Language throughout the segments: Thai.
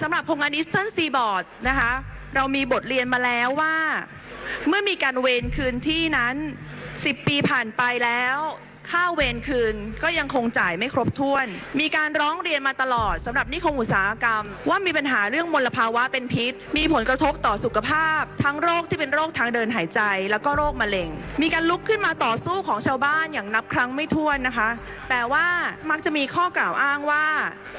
สำหรับโครงการ Eastern Seaboard นะคะ เรามีบทเรียนมาแล้วว่า เมื่อมีการเวรคืนที่นั้น 10 ปีผ่านไปแล้ว ค่าเวรคืนก็ยังคงจ่ายไม่ครบถ้วน มีการร้องเรียนมาตลอดสำหรับนิคมอุตสาหกรรม ว่ามีปัญหาเรื่องมลภาวะเป็นพิษ มีผลกระทบต่อสุขภาพ ทั้งโรคที่เป็นโรคทางเดินหายใจ แล้วก็โรคมะเร็ง มีการลุกขึ้นมาต่อสู้ของชาวบ้านอย่างนับครั้งไม่ถ้วนนะคะ แต่ว่ามักจะมีข้อกล่าวอ้างว่า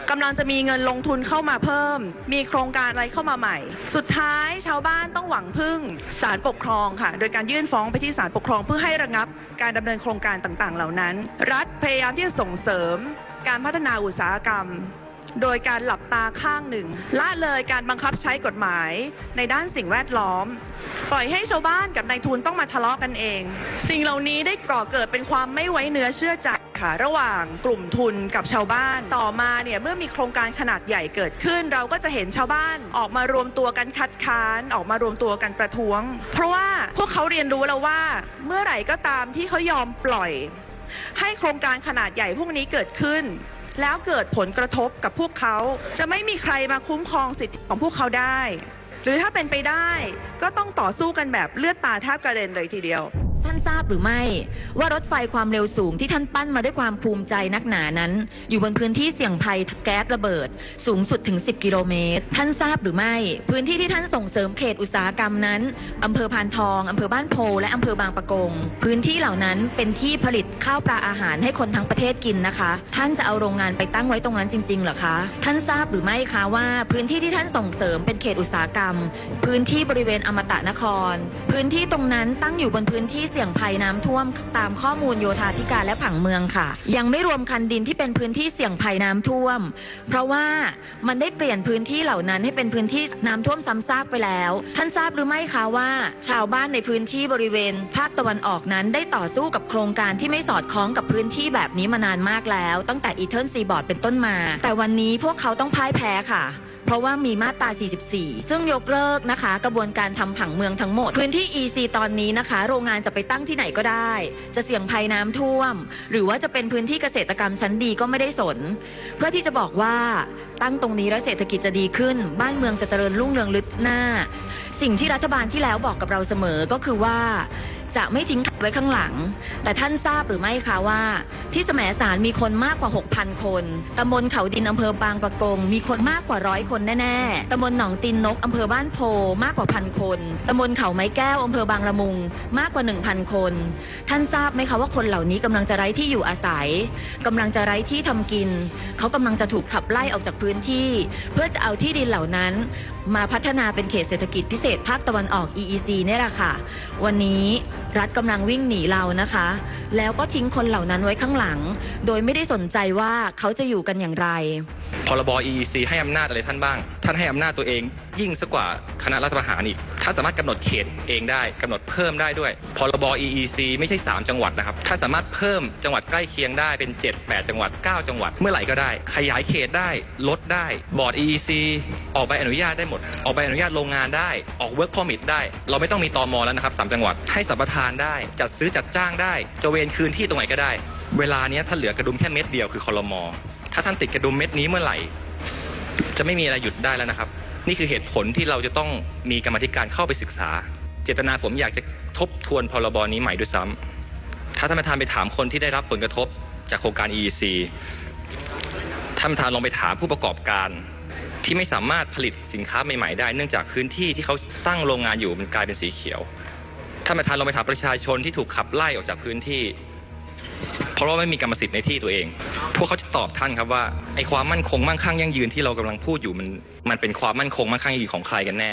กำลังจะมีเงินลงทุนเข้ามาเพิ่ม มีโครงการอะไรเข้ามาใหม่ สุดท้ายชาวบ้านต้องหวังพึ่งศาลปกครองค่ะ โดยการยื่นฟ้องไปที่ศาลปกครองเพื่อให้ระงับการดำเนินโครงการต่างๆ เหล่านั้น รัฐพยายามที่จะส่งเสริมการพัฒนาอุตสาหกรรม โดยการหลับตาข้างหนึ่ง ละเลยการบังคับใช้กฎหมายในด้านสิ่งแวดล้อม ปล่อยให้ชาวบ้านกับนายทุนต้องมาทะเลาะกันเอง สิ่งเหล่านี้ได้ก่อเกิดเป็นความไม่ไว้เนื้อเชื่อใจค่ะระหว่างกลุ่มทุนกับชาวบ้านต่อมาเนี่ยเมื่อมีโครงการขนาดใหญ่เกิดขึ้น เราก็จะเห็นชาวบ้านออกมารวมตัวกันคัดค้านออกมารวมตัวกันประท้วง เพราะว่าพวกเขาเรียนรู้แล้วว่า เมื่อไหร่ก็ตามที่เขายอมปล่อย ให้โครงการขนาดใหญ่พวกนี้เกิดขึ้น แล้วเกิดผลกระทบกับพวกเขา จะไม่มีใครมาคุ้มครองสิทธิของพวกเขาได้ หรือถ้าเป็นไปได้ก็ต้องต่อสู้กันแบบเลือดตาแทบกระเด็นเลยทีเดียว ท่านทราบหรือไม่ ว่ารถไฟความเร็วสูงที่ท่านปั้นมาด้วยความภูมิใจนักหนานั้น อยู่บนพื้นที่เสี่ยงภัยแก๊สระเบิด สูงสุดถึง 10 กิโลเมตร ท่านทราบหรือไม่ พื้นที่ที่ท่านส่งเสริมเขตอุตสาหกรรมนั้นอำเภอพานทองอำเภอบ้านโพและอำเภอบางปะกง พื้นที่เหล่านั้นเป็นที่ผลิตข้าวปลาอาหารให้คนทั้งประเทศกินนะคะ ท่านจะเอาโรงงานไปตั้งไว้ตรงนั้นจริงๆเหรอคะท่านทราบหรือไม่คะว่า พื้นที่ที่ท่านส่งเสริมเป็นเขตอุตสาหกรรม พื้นที่บริเวณอมตะนคร พื้นที่ตรงนั้นตั้งอยู่บนพื้นที่สี่ยงภัยน้ำท่วมตามข้อมูลโยธาธิการและผังเมืองค่ะ ยังไม่รวมคันดินที่เป็นพื้นที่เสี่ยงภัยน้ำท่วม เพราะว่ามันได้เปลี่ยนพื้นที่เหล่านั้นให้เป็นพื้นที่น้ำท่วมซ้ำซากไปแล้ว ท่านทราบหรือไม่คะว่า ชาวบ้านในพื้นที่บริเวณ ภาคตะวันออกนั้นได้ต่อสู้กับโครงการที่ไม่สอดคล้องกับพื้นที่แบบนี้มานานมากแล้ว ตั้งแต่อีเทิร์นซีบอร์ดเป็นต้นมา แต่วันนี้พวกเขาต้องพ่ายแพ้ค่ะ เพราะว่ามีมาตรา 44 ซึ่งยกเลิกนะคะ กระบวนการทำผังเมืองทั้งหมด พื้นที่ EC ตอนนี้นะคะ โรงงานจะไปตั้งที่ไหนก็ได้ จะเสี่ยงภัยน้ำท่วม หรือว่าจะเป็นพื้นที่เกษตรกรรมชั้นดีก็ไม่ได้สน เพื่อที่จะบอกว่าตั้งตรงนี้แล้วเศรษฐกิจจะดีขึ้น บ้านเมืองจะเจริญรุ่งเรืองลึกหน้า สิ่งที่รัฐบาลที่แล้วบอกกับเราเสมอก็คือว่า จะไม่ทิ้งไว้ข้างหลัง แต่ท่านทราบหรือไม่คะว่า ที่แสมสารมีคนมากกว่า 6,000 คนตำบลเขาดินอำเภอบางปะกง มีคนมากกว่าร้อยคนแน่ๆตำบลหนองตีนนกอำเภอบ้านโพมากกว่าพันคนตำบลเขาไม้แก้วอำเภอบางละมุงมากกว่า 1,000 คน ท่านทราบไหมคะว่าคนเหล่านี้กำลังจะไร้ที่อยู่อาศัยกำลังจะไร้ที่ทำกิน เขากำลังจะถูกขับไล่ออกจากพื้นที่ เพื่อจะเอาที่ดินเหล่านั้น มาพัฒนาเป็นเขตเศรษฐกิจพิเศษภาคตะวันออก EEC เนี่ยแหละค่ะ วันนี้รัฐกำลังวิ่งหนีเรานะคะ แล้วก็ทิ้งคนเหล่านั้นไว้ข้างหลัง โดยไม่ได้สนใจว่าเขาจะอยู่กันอย่างไร พรบ EEC ให้อำนาจอะไรท่านบ้าง ท่านให้อำนาจตัวเองยิ่งซะกว่าคณะรัฐประหารอีกท่านสามารถกำหนดเขตเองได้กำหนดเพิ่มได้ด้วย พรบ EEC ไม่ใช่ 3 จังหวัดนะครับท่านสามารถเพิ่มจังหวัดใกล้เคียงได้เป็น 7 8 จังหวัด 9 จังหวัด เมื่อไหร่ก็ได้ ขยายเขตได้ลดได้บอร์ด EEC ออกใบอนุญาตได้หมด ออกใบอนุญาตโรงงานได้ออก work permit ได้ เราไม่ต้องมีตอมอแล้วนะครับสามจังหวัดให้สัมปทานได้ จัดซื้อจัดจ้างได้จะเวนคืนที่ตรงไหนก็ได้ เวลาเนี้ยท่านเหลือกระดุมแค่เม็ดเดียวคือคอรมอถ้าท่านติดกระดุมเม็ดนี้เมื่อไหร่ จะไม่มีอะไรหยุดได้แล้วนะครับ นี่คือเหตุผลที่เราจะต้องมีกรรมธิการเข้าไปศึกษา เจตนาผมอยากจะทบทวนพรบนี้ใหม่ด้วยซ้ำถ้าท่านประธานไปถามคนที่ได้รับผลกระทบจากโครงการ EEC ท่านประธานลองไปถามผู้ประกอบการที่ไม่สามารถผลิตสินค้าใหม่ ๆ ได้ เนื่องจากพื้นที่ที่เขาตั้งโรงงานอยู่มันกลายเป็นสีเขียว ท่านประธานลองไปถามประชาชนที่ถูกขับไล่ออกจากพื้นที่ เพราะว่าไม่มีกรรมสิทธิ์ในที่ตัวเอง พวกเขาจะตอบท่านครับว่าไอ้ความมั่นคงมั่งคั่งยั่งยืนที่เรากำลังพูดอยู่มันมันเป็นความมั่นคงมั่งคั่งยั่งยืนของใครกันแน่